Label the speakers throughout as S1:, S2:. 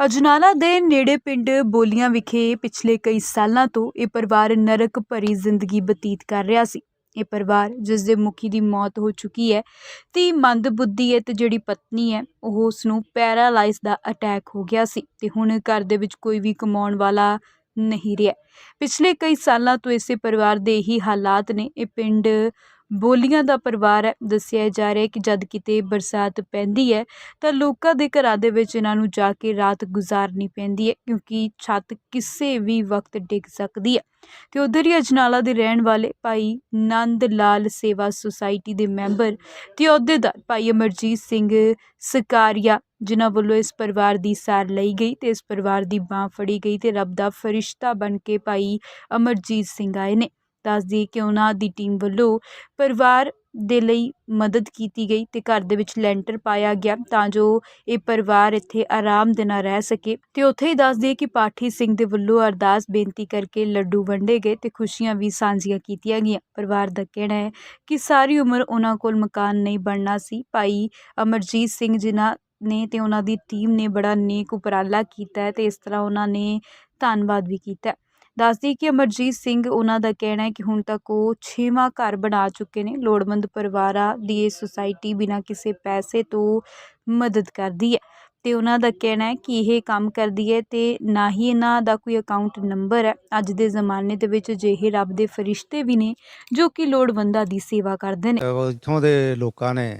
S1: ਅਜਨਾਲਾ ਦੇ ਨੇੜੇ ਪਿੰਡ ਬੋਲੀਆਂ ਵਿਖੇ ਪਿਛਲੇ ਕਈ ਸਾਲਾਂ ਤੋਂ ਇਹ ਪਰਿਵਾਰ ਨਰਕ ਭਰੀ ਜ਼ਿੰਦਗੀ ਬਤੀਤ ਕਰ ਰਿਹਾ ਸੀ। ਇਹ ਪਰਿਵਾਰ ਜਿਸ ਦੇ ਮੁਖੀ ਦੀ ਮੌਤ ਹੋ ਚੁੱਕੀ ਹੈ ਤੇ ਮੰਦਬੁੱਧੀ ਹੈ ਤੇ ਜਿਹੜੀ ਪਤਨੀ ਹੈ, ਉਹ ਉਸ ਨੂੰ ਪੈਰਾਲਾਈਜ਼ ਦਾ ਅਟੈਕ ਹੋ ਗਿਆ ਸੀ ਤੇ ਹੁਣ ਘਰ ਦੇ ਵਿੱਚ ਕੋਈ ਵੀ ਕਮਾਉਣ ਵਾਲਾ ਨਹੀਂ ਰਿਹਾ। ਪਿਛਲੇ ਕਈ ਸਾਲਾਂ ਤੋਂ ਇਸੇ ਪਰਿਵਾਰ ਦੇ ਹੀ ਹਾਲਾਤ ਨੇ। ਇਹ ਪਿੰਡ ਬੋਲੀਆਂ ਦਾ ਪਰਿਵਾਰ ਹੈ। ਦੱਸਿਆ ਜਾ ਰਿਹਾ ਕਿ ਜਦ ਕਿਤੇ ਬਰਸਾਤ ਪੈਂਦੀ ਹੈ, ਤਾਂ ਲੋਕਾਂ ਦੇ ਘਰਾਂ ਦੇ ਵਿੱਚ ਇਹਨਾਂ ਨੂੰ ਜਾ ਕੇ ਰਾਤ ਗੁਜ਼ਾਰਨੀ ਪੈਂਦੀ ਹੈ, ਕਿਉਂਕਿ ਛੱਤ ਕਿਸੇ ਵੀ ਵਕਤ ਡਿੱਗ ਸਕਦੀ ਹੈ। ਤੇ ਉਧਰ ਹੀ ਅਜਨਾਲਾ ਦੇ ਰਹਿਣ ਵਾਲੇ ਭਾਈ ਨੰਦ ਲਾਲ ਸੇਵਾ ਸੁਸਾਇਟੀ ਦੇ ਮੈਂਬਰ ਤੇ ਅਹੁਦੇਦਾਰ ਭਾਈ ਅਮਰਜੀਤ ਸਿੰਘ ਸਕਾਰੀਆ, ਜਿਨ੍ਹਾਂ ਵੱਲੋਂ ਇਸ ਪਰਿਵਾਰ ਦੀ ਸਾਰ ਲਈ ਗਈ ਤੇ ਇਸ ਪਰਿਵਾਰ ਦੀ ਬਾਹ ਫੜੀ ਗਈ ਤੇ ਰੱਬ ਦਾ ਫਰਿਸ਼ਤਾ ਬਣ ਕੇ ਭਾਈ ਅਮਰਜੀਤ ਸਿੰਘ ਆਏ ਨੇ। ਦੱਸ ਦਈਏ ਕਿ ਉਹਨਾਂ ਦੀ ਟੀਮ ਵੱਲੋਂ ਪਰਿਵਾਰ ਦੇ ਲਈ ਮਦਦ ਕੀਤੀ ਗਈ ਅਤੇ ਘਰ ਦੇ ਵਿੱਚ ਲੈਂਟਰ ਪਾਇਆ ਗਿਆ ਤਾਂ ਜੋ ਇਹ ਪਰਿਵਾਰ ਇੱਥੇ ਆਰਾਮ ਦੇ ਨਾਲ ਰਹਿ ਸਕੇ ਅਤੇ ਉੱਥੇ ਹੀ ਦੱਸ ਦਈਏ ਕਿ ਪਾਠੀ ਸਿੰਘ ਦੇ ਵੱਲੋਂ ਅਰਦਾਸ ਬੇਨਤੀ ਕਰਕੇ ਲੱਡੂ ਵੰਡੇ ਗਏ ਅਤੇ ਖੁਸ਼ੀਆਂ ਵੀ ਸਾਂਝੀਆਂ ਕੀਤੀਆਂ ਗਈਆਂ। ਪਰਿਵਾਰ ਦਾ ਕਹਿਣਾ ਹੈ ਕਿ ਸਾਰੀ ਉਮਰ ਉਹਨਾਂ ਕੋਲ ਮਕਾਨ ਨਹੀਂ ਬਣਨਾ ਸੀ। ਭਾਈ ਅਮਰਜੀਤ ਸਿੰਘ ਜਿਨ੍ਹਾਂ ਨੇ ਅਤੇ ਉਹਨਾਂ ਦੀ ਟੀਮ ਨੇ ਬੜਾ ਨੇਕ ਉਪਰਾਲਾ ਕੀਤਾ ਹੈ ਤੇ ਇਸ ਤਰ੍ਹਾਂ ਉਹਨਾਂ ਨੇ ਧੰਨਵਾਦ ਵੀ ਕੀਤਾ ਦੱਸਦੀ ਕਿ ਅਮਰਜੀਤ ਸਿੰਘ ਉਹਨਾਂ ਦਾ ਕਹਿਣਾ ਹੈ ਕਿ ਹੁਣ ਤੱਕ ਉਹ ਛੇਵਾਂ ਘਰ ਬਣਾ ਚੁੱਕੇ ਨੇ। ਲੋੜਵੰਦ ਪਰਿਵਾਰਾਂ ਦੀ ਇਹ ਸੁਸਾਇਟੀ ਬਿਨਾਂ ਕਿਸੇ ਪੈਸੇ ਤੋਂ ਮਦਦ ਕਰਦੀ ਹੈ। ਤੇ ਉਹਨਾਂ ਦਾ ਕਹਿਣਾ ਹੈ ਕਿ ਇਹ ਕੰਮ ਕਰਦੀ ਹੈ ਤੇ ਨਾ ਹੀ ਇਹਨਾਂ ਦਾ ਕੋਈ ਅਕਾਊਂਟ ਨੰਬਰ ਹੈ। ਅੱਜ ਦੇ ਜ਼ਮਾਨੇ ਦੇ ਵਿੱਚ ਅਜਿਹੇ ਰੱਬ ਦੇ ਫਰਿਸ਼ਤੇ ਵੀ ਨੇ ਜੋ ਕਿ ਲੋੜਵੰਦਾਂ ਦੀ ਸੇਵਾ ਕਰਦੇ ਨੇ।
S2: ਇੱਥੋਂ ਦੇ ਲੋਕਾਂ ਨੇ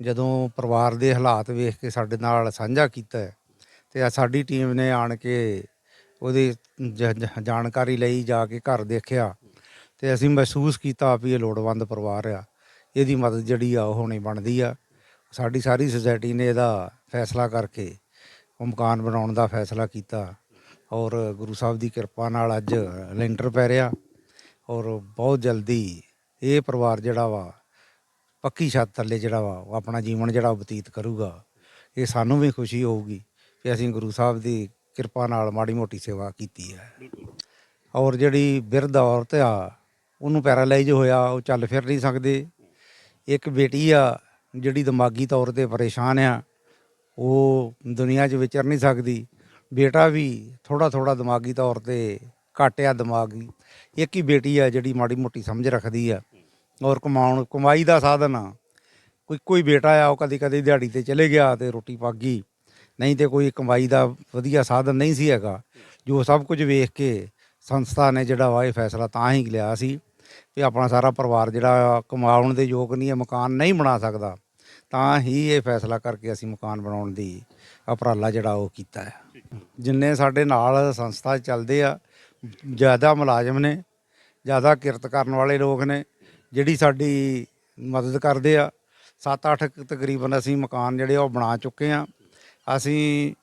S2: ਜਦੋਂ ਪਰਿਵਾਰ ਦੇ ਹਾਲਾਤ ਵੇਖ ਕੇ ਸਾਡੇ ਨਾਲ ਸਾਂਝਾ ਕੀਤਾ ਹੈ, ਤੇ ਸਾਡੀ ਟੀਮ ਨੇ ਆਣ ਕੇ ਉਹਦੀ ਜ- ਜ- ਜਾਣਕਾਰੀ ਲਈ ਜਾ ਕੇ ਘਰ ਦੇਖਿਆ ਤੇ ਅਸੀਂ ਮਹਿਸੂਸ ਕੀਤਾ ਵੀ ਇਹ ਲੋੜਵੰਦ ਪਰਿਵਾਰ ਆ। ਇਹਦੀ ਮਦਦ ਜਿਹੜੀ ਆ ਉਹ ਹੋਣੀ ਬਣਦੀ ਆ। ਸਾਡੀ ਸਾਰੀ ਸੁਸਾਇਟੀ ਨੇ ਇਹਦਾ ਫੈਸਲਾ ਕਰਕੇ ਉਹ ਮਕਾਨ ਬਣਾਉਣ ਦਾ ਫੈਸਲਾ ਕੀਤਾ ਔਰ ਗੁਰੂ ਸਾਹਿਬ ਦੀ ਕਿਰਪਾ ਨਾਲ ਅੱਜ ਲੈਂਟਰ ਪੈ ਰਿਹਾ ਔਰ ਬਹੁਤ ਜਲਦੀ ਇਹ ਪਰਿਵਾਰ ਜਿਹੜਾ ਵਾ, ਪੱਕੀ ਛੱਤ ਥੱਲੇ ਜਿਹੜਾ ਵਾ, ਉਹ ਆਪਣਾ ਜੀਵਨ ਜਿਹੜਾ ਉਹ ਬਤੀਤ ਕਰੂਗਾ। ਇਹ ਸਾਨੂੰ ਵੀ ਖੁਸ਼ੀ ਹੋਊਗੀ ਕਿ ਅਸੀਂ ਗੁਰੂ ਸਾਹਿਬ ਦੀ ਕਿਰਪਾ ਨਾਲ ਮਾੜੀ ਮੋਟੀ ਸੇਵਾ ਕੀਤੀ ਹੈ। ਔਰ ਜਿਹੜੀ ਬਿਰਧ ਔਰਤ ਆ, ਉਹਨੂੰ ਪੈਰਾਲਾਈਜ਼ ਹੋਇਆ, ਉਹ ਚੱਲ ਫਿਰ ਨਹੀਂ ਸਕਦੇ। ਇੱਕ ਬੇਟੀ ਆ, ਜਿਹੜੀ ਦਿਮਾਗੀ ਤੌਰ ਤੇ ਪਰੇਸ਼ਾਨ ਆ, ਉਹ ਦੁਨੀਆ 'ਚ ਵਿਚਰ ਨਹੀਂ ਸਕਦੀ। ਬੇਟਾ ਵੀ ਥੋੜਾ ਥੋੜਾ ਦਿਮਾਗੀ ਤੌਰ ਤੇ ਘੱਟ ਆ ਦਿਮਾਗੀ। ਇੱਕ ਹੀ ਬੇਟੀ ਆ, ਜਿਹੜੀ ਮਾੜੀ ਮੋਟੀ ਸਮਝ ਰੱਖਦੀ ਆ। ਔਰ ਕਮਾਉਣ, ਕਮਾਈ ਦਾ ਸਾਧਨ ਆ। ਕੋਈ ਕੋਈ ਬੇਟਾ ਆ, ਉਹ ਕਦੀ ਕਦੀ ਦਿਹਾੜੀ ਤੇ ਚਲੇ ਗਿਆ ਤੇ ਰੋਟੀ ਪੱਕ ਗਈ। ਨਹੀਂ ਤੇ ਕੋਈ ਕਮਾਈ ਦਾ ਵਧੀਆ ਸਾਧਨ ਨਹੀਂ ਸੀ ਹੈਗਾ। ਜੋ ਸਭ ਕੁਝ ਵੇਖ ਕੇ ਸੰਸਥਾ ਨੇ ਜਿਹੜਾ ਵਾ ਇਹ ਫੈਸਲਾ ਤਾਂ ਹੀ ਲਿਆ ਸੀ ਕਿ ਆਪਣਾ ਸਾਰਾ ਪਰਿਵਾਰ ਜਿਹੜਾ ਕਮਾਉਣ ਦੇ ਯੋਗ ਨਹੀਂ ਹੈ, ਮਕਾਨ ਨਹੀਂ ਬਣਾ ਸਕਦਾ, ਤਾਂ ਹੀ ਇਹ ਫੈਸਲਾ ਕਰਕੇ ਅਸੀਂ ਮਕਾਨ ਬਣਾਉਣ ਦੀ ਉਪਰਾਲਾ ਜਿਹੜਾ ਉਹ ਕੀਤਾ ਹੈ। ਜਿੰਨੇ ਸਾਡੇ ਨਾਲ ਸੰਸਥਾ ਚੱਲਦੇ ਆ, ਜ਼ਿਆਦਾ ਮੁਲਾਜ਼ਮ ਨੇ, ਜ਼ਿਆਦਾ ਕਿਰਤ ਕਰਨ ਵਾਲੇ ਲੋਕ ਨੇ, ਜਿਹੜੀ ਸਾਡੀ ਮਦਦ ਕਰਦੇ ਆ 7-8 ਤਕਰੀਬਨ ਅਸੀਂ ਮਕਾਨ ਜਿਹੜੇ ਆ ਉਹ ਬਣਾ ਚੁੱਕੇ ਆ। ਅਸੀਂ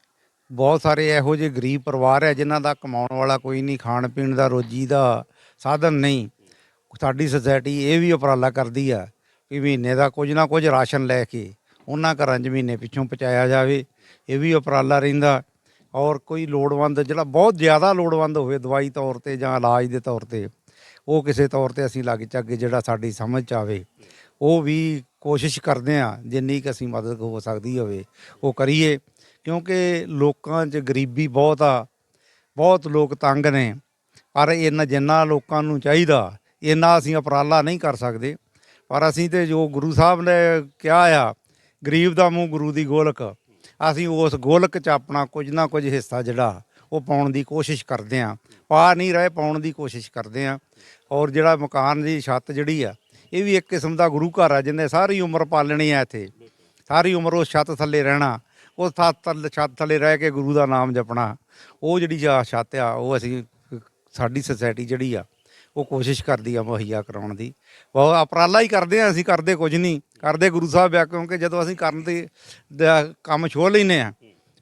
S2: ਬਹੁਤ ਸਾਰੇ ਇਹੋ ਜਿਹੇ ਗਰੀਬ ਪਰਿਵਾਰ ਹੈ ਜਿਨ੍ਹਾਂ ਦਾ ਕਮਾਉਣ ਵਾਲਾ ਕੋਈ ਨਹੀਂ, ਖਾਣ ਪੀਣ ਦਾ, ਰੋਜੀ ਦਾ ਸਾਧਨ ਨਹੀਂ। ਸਾਡੀ ਸੁਸਾਇਟੀ ਇਹ ਵੀ ਉਪਰਾਲਾ ਕਰਦੀ ਆ ਕਿ ਮਹੀਨੇ ਦਾ ਕੁਝ ਨਾ ਕੁਝ ਰਾਸ਼ਨ ਲੈ ਕੇ ਉਹਨਾਂ ਘਰਾਂ 'ਚ ਮਹੀਨੇ ਪਿੱਛੋਂ ਪਹੁੰਚਾਇਆ ਜਾਵੇ। ਇਹ ਵੀ ਉਪਰਾਲਾ ਰਹਿੰਦਾ। ਔਰ ਕੋਈ ਲੋੜਵੰਦ ਜਿਹੜਾ ਬਹੁਤ ਜ਼ਿਆਦਾ ਲੋੜਵੰਦ ਹੋਵੇ ਦਵਾਈ ਤੌਰ ਤੇ ਜਾਂ ਇਲਾਜ ਦੇ ਤੌਰ ਤੇ, ਉਹ ਕਿਸੇ ਤੌਰ ਤੇ ਅਸੀਂ ਲੱਗ ਚੱਗੇ ਜਿਹੜਾ ਸਾਡੀ ਸਮਝ ਚ ਆਵੇ। ਉਹ ਵੀ ਕੋਸ਼ਿਸ਼ ਕਰਦੇ ਆ ਜਿੰਨੀ ਕਿ ਅਸੀਂ ਮਦਦ ਹੋ ਸਕਦੀ ਹੋਵੇ, ਉਹ ਕਰੀਏ। ਕਿਉਂਕਿ ਲੋਕਾਂ 'ਚ ਗਰੀਬੀ ਬਹੁਤ ਆ, ਬਹੁਤ ਲੋਕ ਤੰਗ ਨੇ, ਪਰ ਇਹਨਾਂ ਜਿੰਨਾ ਲੋਕਾਂ ਨੂੰ ਚਾਹੀਦਾ ਇੰਨਾ ਅਸੀਂ ਉਪਰਾਲਾ ਨਹੀਂ ਕਰ ਸਕਦੇ। ਪਰ ਅਸੀਂ ਤੇ ਜੋ ਗੁਰੂ ਸਾਹਿਬ ਨੇ ਕਿਹਾ ਆ, ਗਰੀਬ ਦਾ ਮੂੰਹ ਗੁਰੂ ਦੀ ਗੋਲਕ, ਅਸੀਂ ਉਸ ਗੋਲਕ 'ਚ ਆਪਣਾ ਕੁਝ ਨਾ ਕੁਝ ਹਿੱਸਾ ਜਿਹੜਾ, ਉਹ ਪਾਉਣ ਦੀ ਕੋਸ਼ਿਸ਼ ਕਰਦੇ ਆ ਪਾ ਨਹੀਂ ਰਹੇ, ਪਾਉਣ ਦੀ ਕੋਸ਼ਿਸ਼ ਕਰਦੇ ਆ ਔਰ ਜਿਹੜਾ ਮਕਾਨ ਦੀ ਛੱਤ ਜਿਹੜੀ ਆ ਇਹ ਵੀ ਇੱਕ ਕਿਸਮ ਦਾ ਗੁਰੂ ਘਰ ਆ ਜਿੰਨੇ ਸਾਰੀ ਉਮਰ ਪਾਲਣੀ ਆ ਇੱਥੇ। ਸਾਰੀ ਉਮਰ ਉਸ ਛੱਤ ਥੱਲੇ ਰਹਿਣਾ। ਉਸ ਛੱਤ ਥੱਲੇ ਛੱਤ ਥੱਲੇ ਰਹਿ ਕੇ ਗੁਰੂ ਦਾ ਨਾਮ ਜਪਣਾ। ਉਹ ਜਿਹੜੀ ਆ ਛੱਤ ਆ, ਉਹ ਅਸੀਂ ਸਾਡੀ ਸੁਸਾਇਟੀ ਜਿਹੜੀ ਆ, ਉਹ ਕੋਸ਼ਿਸ਼ ਕਰਦੀ ਆ ਮੁਹੱਈਆ ਕਰਾਉਣ ਦੀ। ਬਹੁਤ ਅਪਰਾਲਾ ਹੀ ਕਰਦੇ ਆ, ਅਸੀਂ ਕਰਦੇ ਕੁਝ ਨਹੀਂ। ਕਰਦੇ ਗੁਰੂ ਸਾਹਿਬ ਆ, ਕਿਉਂਕਿ ਜਦੋਂ ਅਸੀਂ ਕਰਨ ਦੇ ਕੰਮ ਛੋੜ ਲੈਨੇ ਆ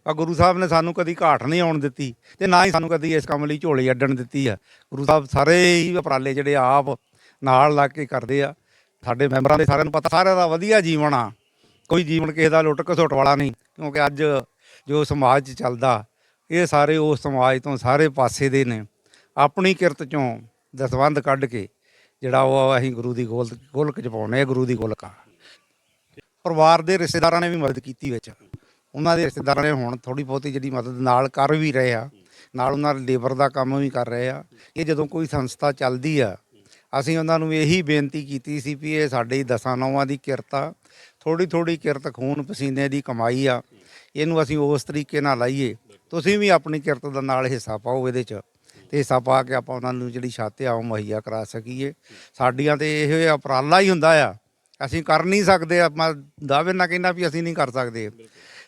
S2: ਆ ਗੁਰੂ ਸਾਹਿਬ ਨੇ ਸਾਨੂੰ ਕਦੀ ਘਾਟ ਨਹੀਂ ਆਉਣ ਦਿੱਤੀ ਤੇ ਨਾ ਹੀ ਸਾਨੂੰ ਕਦੀ ਇਸ ਕੰਮ ਲਈ ਝੋਲੇ ਅੱਡਣ ਦਿੱਤੀ ਆ। ਗੁਰੂ ਸਾਹਿਬ ਸਾਰੇ ਹੀ ਉਪਰਾਲੇ ਜਿਹੜੇ ਆਪ ਨਾਲ ਲੱਗ ਕੇ ਕਰਦੇ ਆ। ਸਾਡੇ ਮੈਂਬਰਾਂ ਦੇ ਸਾਰਿਆਂ ਨੂੰ ਪਤਾ, ਸਾਰਿਆਂ ਦਾ ਵਧੀਆ ਜੀਵਨ ਆ। ਕੋਈ ਜੀਵਨ ਕਿਸੇ ਦਾ ਲੁੱਟ ਘਸੁੱਟ ਵਾਲਾ ਨਹੀਂ, ਕਿਉਂਕਿ ਅੱਜ ਜੋ ਸਮਾਜ 'ਚ ਚੱਲਦਾ, ਇਹ ਸਾਰੇ ਉਸ ਸਮਾਜ ਤੋਂ ਸਾਰੇ ਪਾਸੇ ਦੇ ਨੇ। ਆਪਣੀ ਕਿਰਤ ਚੋਂ ਦਸਵੰਧ ਕੱਢ ਕੇ ਜਿਹੜਾ ਉਹ ਅਸੀਂ ਗੁਰੂ ਦੀ ਗੋਲ ਗੋਲਕ ਚ ਪਾਉਨੇ ਆ ਗੁਰੂ ਦੀ ਗੋਲਕ ਆ। ਪਰਿਵਾਰ ਦੇ ਰਿਸ਼ਤੇਦਾਰਾਂ ਨੇ ਵੀ ਮਦਦ ਕੀਤੀ ਵਿੱਚ। ਉਹਨਾਂ ਦੇ ਰਿਸ਼ਤੇਦਾਰਾਂ ਨੇ ਹੁਣ ਥੋੜੀ ਬਹੁਤੀ ਜਿਹੜੀ ਮਦਦ ਨਾਲ ਕਰ ਵੀ ਰਹੇ ਆ। ਨਾਲ ਉਹਨਾਂ ਲੇਬਰ ਦਾ ਕੰਮ ਵੀ ਕਰ ਰਹੇ ਆ। ਇਹ ਜਦੋਂ ਕੋਈ ਸੰਸਥਾ ਚੱਲਦੀ ਆ ਅਸੀਂ ਉਹਨਾਂ ਨੂੰ ਇਹੀ ਬੇਨਤੀ ਕੀਤੀ ਸੀ ਵੀ ਇਹ ਸਾਡੇ ਦਸਾਂ ਨੌਵਾਂ ਦੀ ਕਿਰਤ ਆ। ਥੋੜੀ ਥੋੜੀ ਕਿਰਤ ਖੂਨ ਪਸੀਨੇ ਦੀ ਕਮਾਈ ਆ। ਇਹਨੂੰ ਅਸੀਂ ਉਸ ਤਰੀਕੇ ਨਾਲ ਲਾਈਏ। ਤੁਸੀਂ ਵੀ ਆਪਣੀ ਕਿਰਤ ਦਾ ਨਾਲ ਹਿੱਸਾ ਪਾਓ ਇਹਦੇ 'ਚ। ਤੇ ਹਿੱਸਾ ਪਾ ਕੇ ਆਪਾਂ ਉਹਨਾਂ ਨੂੰ ਜਿਹੜੀ ਛੱਤ ਆ ਉਹ ਮੁਹੱਈਆ ਕਰਾ ਸਕੀਏ। ਸਾਡੀਆਂ ਤੇ ਇਹ ਉਪਰਾਲਾ ਹੀ ਹੁੰਦਾ ਆ। ਅਸੀਂ ਕਰ ਨਹੀਂ ਸਕਦੇ, ਆਪਾਂ ਦਾਅਵੇ ਨਾ ਕਹਿੰਦਾ ਵੀ ਅਸੀਂ ਨਹੀਂ ਕਰ ਸਕਦੇ।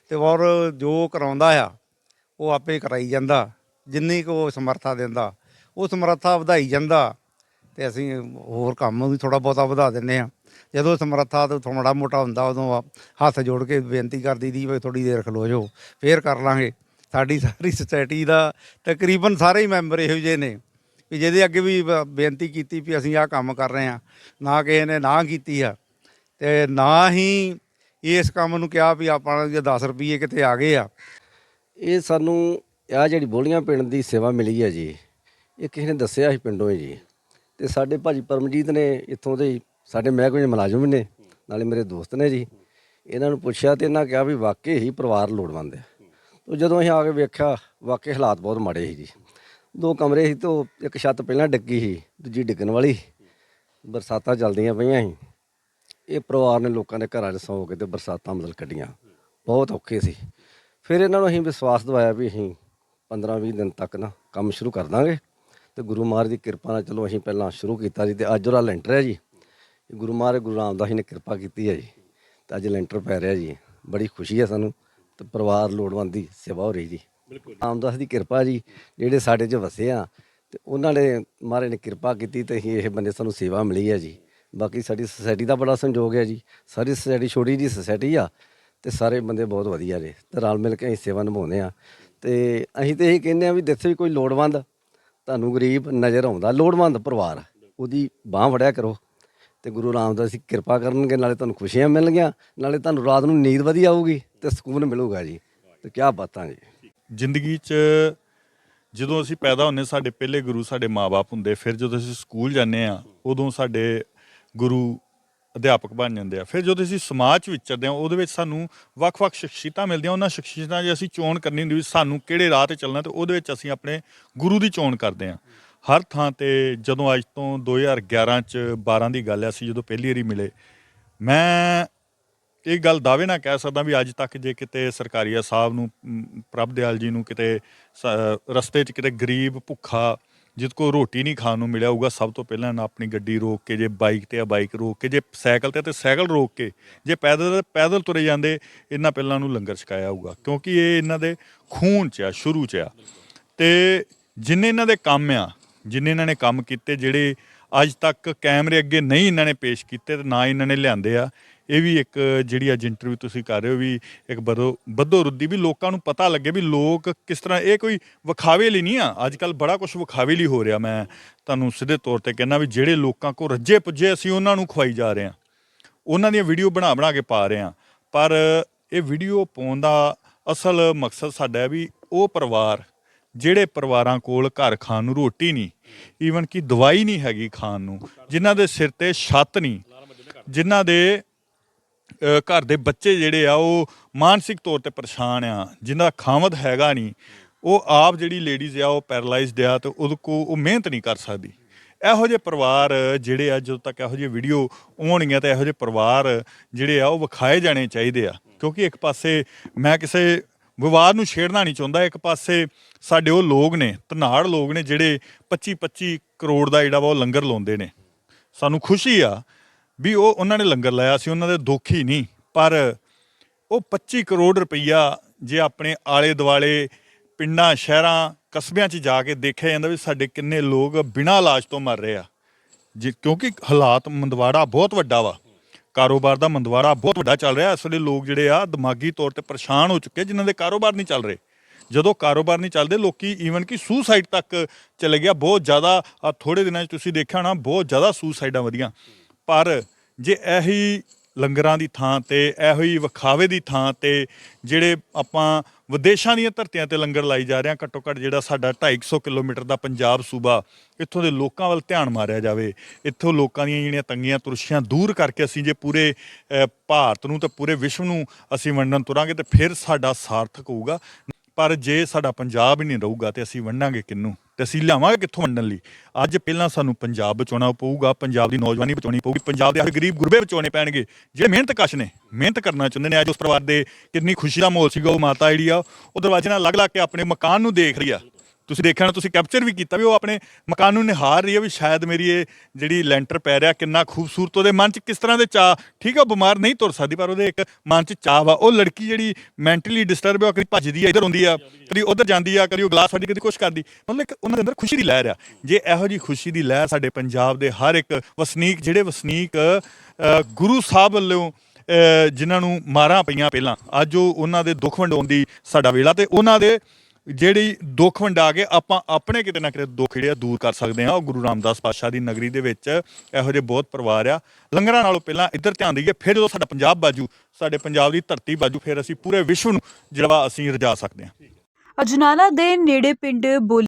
S2: ਤੇ ਔਰ ਜੋ ਕਰਾਉਂਦਾ ਆ, ਉਹ ਆਪੇ ਕਰਾਈ ਜਾਂਦਾ। ਜਿੰਨੀ ਕੁ ਉਹ ਸਮਰੱਥਾ ਦਿੰਦਾ, ਉਹ ਸਮਰੱਥਾ ਵਧਾਈ ਜਾਂਦਾ। ਤੇ ਅਸੀਂ ਹੋਰ ਕੰਮ ਵੀ ਥੋੜਾ ਬਹੁਤਾ ਵਧਾ ਦਿੰਨੇ ਆ ਜਦੋਂ ਸਮਰੱਥਾ ਤੋਂ ਥੋੜਾ ਮੋਟਾ ਹੁੰਦਾ, ਉਦੋਂ ਹੱਥ ਜੋੜ ਕੇ ਬੇਨਤੀ ਕਰਦੀ ਦਈਦੀ ਵੀ ਥੋੜੀ ਦੇਰ ਖਲੋ ਜਾਓ, ਫੇਰ ਕਰ ਲਾਂਗੇ। ਸਾਡੀ ਸਾਰੀ ਸੁਸਾਇਟੀ ਦਾ ਤਕਰੀਬਨ ਸਾਰੇ ਹੀ ਮੈਂਬਰ ਇਹੋ ਜਿਹੇ ਨੇ ਵੀ ਜਿਹਦੇ ਅੱਗੇ ਵੀ ਬੇਨਤੀ ਕੀਤੀ ਵੀ ਅਸੀਂ ਆਹ ਕੰਮ ਕਰ ਰਹੇ ਆ ਨਾ ਕਿਸੇ ਨੇ ਨਾ ਕੀਤੀ ਆ। ਤੇ ਨਾ ਹੀ ਇਸ ਕੰਮ ਨੂੰ ਕਿਹਾ ਵੀ ਆਪਾਂ ਜੇ 10 ਰੁਪਏ ਕਿਤੇ ਆ ਗਏ ਆ।
S3: ਇਹ ਸਾਨੂੰ ਆ ਜਿਹੜੀ ਬੋਲੀਆਂ ਪਿੰਡ ਦੀ ਸੇਵਾ ਮਿਲੀ ਹੈ ਜੀ, ਇਹ ਕਿਸੇ ਨੇ ਦੱਸਿਆ ਸੀ ਪਿੰਡੋਂ ਹੀ ਜੀ। ਤੇ ਸਾਡੇ ਭਾਜੀ ਪਰਮਜੀਤ ਨੇ ਇੱਥੋਂ ਦੇ ਸਾਡੇ ਮਹਿਕਮੇ ਦੇ ਮੁਲਾਜ਼ਮ ਨੇ, ਨਾਲੇ ਮੇਰੇ ਦੋਸਤ ਨੇ ਜੀ। ਇਹਨਾਂ ਨੂੰ ਪੁੱਛਿਆ ਤੇ ਇਹਨਾਂ ਕਿਹਾ ਵੀ ਵਾਕਈ ਹੀ ਪਰਿਵਾਰ ਲੋੜਵੰਦ ਹੈ। ਤੋ ਜਦੋਂ ਅਸੀਂ ਆ ਕੇ ਵੇਖਿਆ, ਵਾਕਈ ਹਾਲਾਤ ਬਹੁਤ ਮਾੜੇ ਸੀ ਜੀ। ਦੋ ਕਮਰੇ ਸੀ ਤੋਂ ਇੱਕ ਛੱਤ ਪਹਿਲਾਂ ਡਿੱਗੀ ਸੀ, ਦੂਜੀ ਡਿੱਗਣ ਵਾਲੀ ਬਰਸਾਤਾਂ ਚੱਲਦੀਆਂ ਪਈਆਂ ਸੀ। ਇਹ ਪਰਿਵਾਰ ਨੇ ਲੋਕਾਂ ਦੇ ਘਰਾਂ 'ਚ ਸੌ ਕੇ ਤੇ ਬਰਸਾਤਾਂ ਮਤਲਬ ਕੱਢੀਆਂ। ਬਹੁਤ ਔਖੇ ਸੀ। ਫਿਰ ਇਹਨਾਂ ਨੂੰ ਅਸੀਂ ਵਿਸ਼ਵਾਸ ਦਵਾਇਆ ਵੀ ਅਸੀਂ 15-20 ਦਿਨ ਤੱਕ ਨਾ ਕੰਮ ਸ਼ੁਰੂ ਕਰ ਦਾਂਗੇ। ਤੇ ਗੁਰੂ ਮਹਾਰਾਜ ਦੀ ਕਿਰਪਾ ਨਾਲ ਚਲੋ ਅਸੀਂ ਪਹਿਲਾਂ ਸ਼ੁਰੂ ਕੀਤਾ ਜੀ ਤੇ ਅੱਜ ਉਹਦਾ ਲੈਂਟਰ ਹੈ ਜੀ। ਇਹ ਗੁਰੂ ਮਹਾਰਾਜ ਗੁਰੂ ਰਾਮਦਾਸ ਜੀ ਨੇ ਕਿਰਪਾ ਕੀਤੀ ਹੈ ਜੀ। ਤੇ ਅੱਜ ਲੈਂਟਰ ਪੈ ਰਿਹਾ ਜੀ। ਬੜੀ ਖੁਸ਼ੀ ਹੈ ਸਾਨੂੰ ਤੇ ਪਰਿਵਾਰ ਲੋੜਵੰਦ ਦੀ ਸੇਵਾ ਹੋ ਰਹੀ ਜੀ। ਰਾਮਦਾਸ ਦੀ ਕਿਰਪਾ ਜੀ ਜਿਹੜੇ ਸਾਡੇ 'ਚ ਵਸੇ ਆ ਤੇ ਉਹਨਾਂ ਨੇ ਮਹਾਰਾਜ ਨੇ ਕਿਰਪਾ ਕੀਤੀ ਤੇ ਅਸੀਂ ਇਹ ਬੰਦੇ ਸਾਨੂੰ ਸੇਵਾ ਮਿਲੀ ਹੈ ਜੀ। ਬਾਕੀ ਸਾਡੀ ਸੁਸਾਇਟੀ ਦਾ ਬੜਾ ਸੰਯੋਗ ਹੈ ਜੀ। ਸਾਰੀ ਸੁਸਾਇਟੀ ਛੋਟੀ ਜੀ ਸੁਸਾਇਟੀ ਆ ਤੇ ਸਾਰੇ ਬੰਦੇ ਬਹੁਤ ਵਧੀਆ ਨੇ ਤੇ ਰਲ ਮਿਲ ਕੇ ਅਸੀਂ ਸੇਵਾ ਨਿਭਾਉਂਦੇ ਆ। ਤੇ ਅਸੀਂ ਤੇ ਇਹੀ ਕਹਿੰਦੇ ਆ ਵੀ ਜਿੱਥੇ ਵੀ ਕੋਈ ਲੋੜਵੰਦ ਤੁਹਾਨੂੰ ਗਰੀਬ ਨਜ਼ਰ ਆਉਂਦਾ, ਲੋੜਵੰਦ ਪਰਿਵਾਰ, ਉਹਦੀ ਬਾਹ ਵੜਿਆ ਕਰੋ ਤੇ ਗੁਰੂ ਰਾਮਦਾਸ ਜੀ ਕਿਰਪਾ ਕਰਨਗੇ, ਨਾਲੇ ਤੁਹਾਨੂੰ ਖੁਸ਼ੀਆਂ ਮਿਲਣਗੀਆਂ, ਨਾਲੇ ਤੁਹਾਨੂੰ ਰਾਤ ਨੂੰ ਨੀਂਦ ਵਧੀਆ ਆਊਗੀ ਤੇ ਸਕੂਨ ਮਿਲੂਗਾ ਜੀ ਤੇ ਕੀ ਬਾਤਾਂ ਜੀ।
S4: ਜ਼ਿੰਦਗੀ 'ਚ ਜਦੋਂ ਅਸੀਂ ਪੈਦਾ ਹੁੰਨੇ ਸਾਡੇ ਪਹਿਲੇ ਗੁਰੂ ਸਾਡੇ ਮਾਪੇ ਹੁੰਦੇ, ਫਿਰ ਜਦੋਂ ਅਸੀਂ ਸਕੂਲ ਜਾਂਦੇ ਆ ਉਦੋਂ ਸਾਡੇ ਗੁਰੂ ਅਧਿਆਪਕ ਬਣ ਜਾਂਦੇ ਆ। ਫਿਰ ਜਦੋਂ ਅਸੀਂ ਸਮਾਜ 'ਚ ਵਿਚਰਦੇ ਆ ਉਹਦੇ ਵਿੱਚ ਸਾਨੂੰ ਵੱਖ-ਵੱਖ ਸ਼ਖਸੀਅਤਾਂ ਮਿਲਦੀਆਂ। ਉਹਨਾਂ ਸ਼ਖਸੀਅਤਾਂ 'ਚ ਅਸੀਂ ਚੋਣ ਕਰਨੀ ਹੁੰਦੀ ਵੀ ਸਾਨੂੰ ਕਿਹੜੇ ਰਾਹ ਤੇ ਚੱਲਣਾ ਤੇ ਉਹਦੇ ਵਿੱਚ ਅਸੀਂ ਆਪਣੇ ਗੁਰੂ ਦੀ ਚੋਣ ਕਰਦੇ ਆ ਹਰ ਥਾਂ ਤੇ ਜਦੋਂ ਅੱਜ ਤੋਂ 2011 ਚ 12 ਦੀ ਗੱਲ ਆ ਅਸੀਂ ਜਦੋਂ ਪਹਿਲੀ ਵਾਰੀ ਮਿਲੇ ਮੈਂ ਇਹ ਗੱਲ ਦਾਅਵੇ ਨਾਲ ਕਹਿ ਸਕਦਾ ਵੀ ਅੱਜ ਤੱਕ ਜੇ ਕਿਤੇ ਸਰਕਾਰੀਆ ਸਾਹਿਬ ਨੂੰ ਮ, ਪ੍ਰਭ ਦਿਆਲ ਜੀ ਨੂੰ ਕਿਤੇ ਸ- ਰਸਤੇ 'ਚ ਕਿਤੇ ਗਰੀਬ ਭੁੱਖਾ ਜਿਸ ਕੋ ਰੋਟੀ ਨਹੀਂ ਖਾਣ ਨੂੰ ਮਿਲਿਆ ਹੋਊਗਾ, ਸਭ ਤੋਂ ਪਹਿਲਾਂ ਨਾ ਆਪਣੀ ਗੱਡੀ ਰੋਕ ਕੇ, ਜੇ ਬਾਈਕ ਤੇ ਆ ਬਾਈਕ ਰੋਕ ਕੇ, ਜੇ ਸਾਈਕਲ ਤੇ ਤੇ ਸਾਈਕਲ ਰੋਕ ਕੇ, ਜੇ ਪੈਦਲ ਪੈਦਲ ਤੁਰੇ ਜਾਂਦੇ, ਇਹਨਾਂ ਪਹਿਲਾਂ ਨੂੰ ਲੰਗਰ ਛਕਾਇਆ ਹੋਊਗਾ। ਕਿਉਂਕਿ ਇਹ ਇਹਨਾਂ ਦੇ ਖੂਨ 'ਚ ਆ, ਸ਼ੁਰੂ 'ਚ ਆ। ਤੇ ਜਿੰਨੇ ਇਹਨਾਂ ਦੇ ਕੰਮ ਆ, ਜਿੰਨੇ ਇਹਨਾਂ ਨੇ ਕੰਮ ਕੀਤੇ, ਜਿਹੜੇ ਅੱਜ ਤੱਕ ਕੈਮਰੇ ਅੱਗੇ ਨਹੀਂ ਇਹਨਾਂ ਨੇ ਪੇਸ਼ ਕੀਤੇ, ਤੇ ਨਾ ਇਹਨਾਂ ਨੇ ਲਿਆਂਦੇ ਆ ਇਹ ਵੀ ਇੱਕ ਜਿਹੜੀ ਅੱਜ ਇੰਟਰਵਿਊ ਤੁਸੀਂ ਕਰ ਰਹੇ ਹੋ ਵੀ ਇੱਕ ਬਦੋ ਬੱਦੋ ਰੁੱਦੀ ਵੀ ਲੋਕਾਂ ਨੂੰ ਪਤਾ ਲੱਗੇ ਵੀ ਲੋਕ ਕਿਸ ਤਰ੍ਹਾਂ, ਇਹ ਕੋਈ ਵਿਖਾਵੇ ਲਈ ਨਹੀਂ ਆ। ਅੱਜ ਕੱਲ ਬੜਾ ਕੁਝ ਵਿਖਾਵੇ ਲਈ ਹੋ ਰਿਹਾ ਮੈਂ ਤੁਹਾਨੂੰ ਸਿੱਧੇ ਤੌਰ ਤੇ ਕਹਿੰਦਾ ਵੀ ਜਿਹੜੇ ਲੋਕਾਂ ਕੋ ਰੱਜੇ ਪੁੱਜੇ ਅਸੀਂ ਉਹਨਾਂ ਨੂੰ ਖਵਾਈ ਜਾ ਰਹੇ ਹਾਂ। ਉਹਨਾਂ ਦੀਆਂ ਵੀਡੀਓ ਬਣਾ ਬਣਾ ਕੇ ਪਾ ਰਹੇ ਹਾਂ। ਪਰ ਇਹ ਵੀਡੀਓ ਪਾਉਣ ਦਾ ਅਸਲ ਮਕਸਦ ਸਾਡਾ ਹੈ ਵੀ ਉਹ ਪਰਿਵਾਰ, ਜਿਹੜੇ ਪਰਿਵਾਰਾਂ ਕੋਲ ਘਰ ਖਾਣ ਨੂੰ ਰੋਟੀ ਨਹੀਂ ਈਵਨ ਕਿ ਦਵਾਈ ਨਹੀਂ ਹੈਗੀ ਖਾਣ ਨੂੰ, ਜਿਨ੍ਹਾਂ ਦੇ ਸਿਰ ਤੇ ਛੱਤ ਨਹੀਂ, ਜਿਨ੍ਹਾਂ ਦੇ ਘਰ ਦੇ ਬੱਚੇ ਜਿਹੜੇ ਆ, ਉਹ ਮਾਨਸਿਕ ਤੌਰ ਤੇ ਪਰੇਸ਼ਾਨ ਆ, ਜਿਨ੍ਹਾਂ ਖਾਮਦ ਹੈਗਾ ਨਹੀਂ, ਉਹ ਆਪ ਜਿਹੜੀ ਲੇਡੀਜ਼ ਆ, ਉਹ ਪੈਰਲਾਈਜ਼ਡ ਆ, ਤੇ ਉਹਦੇ ਕੋ ਉਹ ਮਿਹਨਤ ਨਹੀਂ ਕਰ ਸਕਦੀ। ਇਹੋ ਜਿਹੇ ਪਰਿਵਾਰ ਜਿਹੜੇ ਆ, ਜਦੋਂ ਤੱਕ ਇਹੋ ਜਿਹੇ ਵੀਡੀਓ ਆਉਣਗੀਆਂ, ਤਾਂ ਇਹੋ ਜਿਹੇ ਪਰਿਵਾਰ ਜਿਹੜੇ ਆ, ਉਹ ਵਿਖਾਏ ਜਾਣੇ ਚਾਹੀਦੇ ਆ। ਕਿਉਂਕਿ ਇੱਕ ਪਾਸੇ ਮੈਂ ਕਿਸੇ ਵਿਵਾਦ ਨੂੰ ਛੇੜਨਾ ਨਹੀਂ ਚਾਹੁੰਦਾ, ਇੱਕ ਪਾਸੇ ਸਾਡੇ ਉਹ ਲੋਕ ਨੇ, ਧਨਾੜ ਲੋਕ ਨੇ, ਜਿਹੜੇ 25 25 ਕਰੋੜ ਦਾ ਜਿਹੜਾ ਵਾ ਉਹ ਲੰਗਰ ਲਾਉਂਦੇ ਨੇ। ਸਾਨੂੰ ਖੁਸ਼ੀ ਆ ਵੀ ਉਹ ਉਹਨਾਂ ਨੇ ਲੰਗਰ ਲਾਇਆ ਸੀ, ਉਹਨਾਂ ਦੇ ਦੁੱਖ ਹੀ ਨਹੀਂ, ਪਰ ਉਹ 25 ਕਰੋੜ ਰੁਪਈਆ ਜੇ ਆਪਣੇ ਆਲੇ ਦੁਆਲੇ ਪਿੰਡਾਂ, ਸ਼ਹਿਰਾਂ, ਕਸਬਿਆਂ 'ਚ ਜਾ ਕੇ ਦੇਖਿਆ ਜਾਂਦਾ ਵੀ ਸਾਡੇ ਕਿੰਨੇ ਲੋਕ ਬਿਨਾਂ ਇਲਾਜ ਤੋਂ ਮਰ ਰਹੇ ਆ। ਜੇ ਕਿਉਂਕਿ ਹਾਲਾਤ ਮੰਦਵਾੜਾ ਬਹੁਤ ਵੱਡਾ ਵਾ, ਕਾਰੋਬਾਰ ਦਾ ਮੰਦਵਾੜਾ ਬਹੁਤ ਵੱਡਾ ਚੱਲ ਰਿਹਾ, ਇਸ ਵੇਲੇ ਲੋਕ ਜਿਹੜੇ ਆ ਦਿਮਾਗੀ ਤੌਰ ਤੇ ਪਰੇਸ਼ਾਨ ਹੋ ਚੁੱਕੇ, ਜਿਨ੍ਹਾਂ ਦੇ ਕਾਰੋਬਾਰ ਨਹੀਂ ਚੱਲ ਰਹੇ। ਜਦੋਂ ਕਾਰੋਬਾਰ ਨਹੀਂ ਚੱਲਦੇ, ਲੋਕੀ ਈਵਨ ਕਿ ਸੁਸਾਈਡ ਤੱਕ ਚਲੇ ਗਿਆ, ਬਹੁਤ ਜ਼ਿਆਦਾ ਆ ਥੋੜੇ ਦਿਨਾਂ 'ਚ ਤੁਸੀਂ ਦੇਖਿਆ ਹੋਣਾ, ਬਹੁਤ ਜ਼ਿਆਦਾ ਸੁਸਾਈਡਾਂ ਵਧੀਆਂ। ਪਰ ਜੇ ਇਹੀ ਲੰਗਰਾਂ ਦੀ ਥਾਂ ਤੇ, ਇਹੋ ਹੀ ਵਿਖਾਵੇ ਦੀ ਥਾਂ ਤੇ ਜਿਹੜੇ ਆਪਾਂ ਵਿਦੇਸ਼ਾਂ ਦੀਆਂ ਧਰਤੀਆਂ ਤੇ ਲੰਗਰ ਲਾਈ ਜਾ ਰਹੇ ਹਾਂ, ਘੱਟੋ ਘੱਟ ਜਿਹੜਾ ਸਾਡਾ 250 ਕਿਲੋਮੀਟਰ ਦਾ ਪੰਜਾਬ ਸੂਬਾ, ਇੱਥੋਂ ਦੇ ਲੋਕਾਂ ਵੱਲ ਧਿਆਨ ਮਾਰਿਆ ਜਾਵੇ, ਇੱਥੋਂ ਲੋਕਾਂ ਦੀਆਂ ਜਿਹੜੀਆਂ ਤੰਗੀਆਂ ਤੁਰਸ਼ੀਆਂ ਦੂਰ ਕਰਕੇ ਅਸੀਂ ਜੇ ਪੂਰੇ ਭਾਰਤ ਨੂੰ ਤੇ ਪੂਰੇ ਵਿਸ਼ਵ ਨੂੰ ਅਸੀਂ ਵੰਡਣ ਤੁਰਾਂਗੇ ਤੇ ਫਿਰ ਸਾਡਾ ਸਾਰਥਕ ਹੋਊਗਾ। ਪਰ ਜੇ ਸਾਡਾ ਪੰਜਾਬ ਹੀ ਨਹੀਂ ਰਹੂਗਾ ਤੇ ਅਸੀਂ ਵੰਡਾਂਗੇ ਕਿੰਨੂੰ ਤੇ ਅਸੀਂ ਲਿਆਵਾਂਗੇ ਕਿੱਥੋਂ ਵੰਡਣ ਲਈ? ਅੱਜ ਪਹਿਲਾਂ ਸਾਨੂੰ ਪੰਜਾਬ ਬਚਾਉਣਾ ਪਊਗਾ, ਪੰਜਾਬ ਦੀ ਨੌਜਵਾਨੀ ਬਚਾਉਣੀ ਪਊਗੀ, ਪੰਜਾਬ ਦੇ ਹਰ ਗਰੀਬ ਗੁਰਬੇ ਬਚਾਉਣੇ ਪੈਣਗੇ। ਜਿਹੜੇ ਮਿਹਨਤ ਕਸ਼ ਨੇ, ਮਿਹਨਤ ਕਰਨਾ ਚਾਹੁੰਦੇ ਨੇ ਅੱਜ ਉਸ ਪਰਿਵਾਰ ਦੇ, ਕਿੰਨੀ ਖੁਸ਼ੀ ਦਾ ਮਾਹੌਲ ਸੀਗਾ ਉਹ ਮਾਤਾ ਜਿਹੜੀ ਆ, ਉਹ ਦਰਵਾਜ਼ੇ ਨਾਲ ਲੱਗ ਲੱਗ ਕੇ ਆਪਣੇ ਮਕਾਨ ਨੂੰ ਦੇਖ ਰਹੀ ਆ। ਤੁਸੀਂ ਦੇਖਿਆ ਨਾ ਤੁਸੀਂ ਕੈਪਚਰ ਵੀ ਕੀਤਾ ਵੀ ਉਹ ਆਪਣੇ ਮਕਾਨ ਨੂੰ ਨਿਹਾਰ ਰਹੀ ਹੈ ਵੀ ਸ਼ਾਇਦ ਮੇਰੀ ਇਹ ਜਿਹੜੀ ਲੈਂਟਰ ਪੈ ਰਿਹਾ ਕਿੰਨਾ ਖੂਬਸੂਰਤ ਉਹਦੇ ਮਨ 'ਚ ਕਿਸ ਤਰ੍ਹਾਂ ਦੇ ਚਾਹ ਠੀਕ ਹੈ ਉਹ ਬਿਮਾਰ ਨਹੀਂ ਤੁਰ ਸਕਦੀ, ਪਰ ਉਹਦੇ ਇੱਕ ਮਨ 'ਚ ਚਾਹ ਵਾ। ਉਹ ਲੜਕੀ ਜਿਹੜੀ ਮੈਂਟਲੀ ਡਿਸਟਰਬ ਹੈ ਉਹ ਕਦੀ ਭੱਜਦੀ ਆ, ਇੱਧਰ ਹੁੰਦੀ ਆ, ਕਦੀ ਉੱਧਰ ਜਾਂਦੀ ਆ, ਕਦੀ ਉਹ ਗਲਾਸ ਫੜੀ ਕਦੀ ਕੁਛ ਕਰਦੀ। ਮਤਲਬ ਇੱਕ ਉਹਨਾਂ ਦੇ ਅੰਦਰ ਖੁਸ਼ੀ ਦੀ ਲਹਿਰ ਆ। ਜੇ ਇਹੋ ਜੀ ਖੁਸ਼ੀ ਦੀ ਲਹਿਰ ਸਾਡੇ ਪੰਜਾਬ ਦੇ ਹਰ ਇੱਕ ਵਸਨੀਕ, ਜਿਹੜੇ ਵਸਨੀਕ ਗੁਰੂ ਸਾਹਿਬ ਵੱਲੋਂ ਜਿਨ੍ਹਾਂ ਨੂੰ ਮਾਰਾਂ ਪਈਆਂ ਪਹਿਲਾਂ, ਅੱਜ ਉਹ ਉਹਨਾਂ ਦੇ ਦੁੱਖ ਵੰਡਾਉਣ ਦੀ ਸਾਡਾ ਵੇਲਾ ਤੇ ਉਹਨਾਂ ਦੇ ਜਿਹੜੀ ਦੁੱਖ ਵੰਡਾ ਕੇ ਆਪਾਂ ਆਪਣੇ ਕਿਤੇ ਨਾ ਕਿਤੇ ਦੁੱਖ ਜਿਹੜੇ ਆ ਦੂਰ ਕਰ ਸਕਦੇ ਆ ਉਹ ਗੁਰੂ ਰਾਮਦਾਸ ਪਾਤਸ਼ਾਹ ਦੀ ਨਗਰੀ ਦੇ ਵਿੱਚ ਇਹੋ ਜਿਹੇ ਬਹੁਤ ਪਰਿਵਾਰ ਆ। ਲੰਗਰਾਂ ਨਾਲੋਂ ਪਹਿਲਾਂ ਇੱਧਰ ਧਿਆਨ ਦਈਏ, ਫਿਰ ਜਦੋਂ ਸਾਡਾ ਪੰਜਾਬ ਬਾਜੂ, ਸਾਡੇ ਪੰਜਾਬ ਦੀ ਧਰਤੀ ਬਾਜੂ, ਫਿਰ ਅਸੀਂ ਪੂਰੇ ਵਿਸ਼ਵ ਨੂੰ ਜਿਹੜਾ ਵਾ ਅਸੀਂ ਰਜਾ ਸਕਦੇ ਹਾਂ।
S1: ਅਜਨਾਲਾ ਦੇ ਨੇੜੇ ਪਿੰਡ ਬੋਲੀ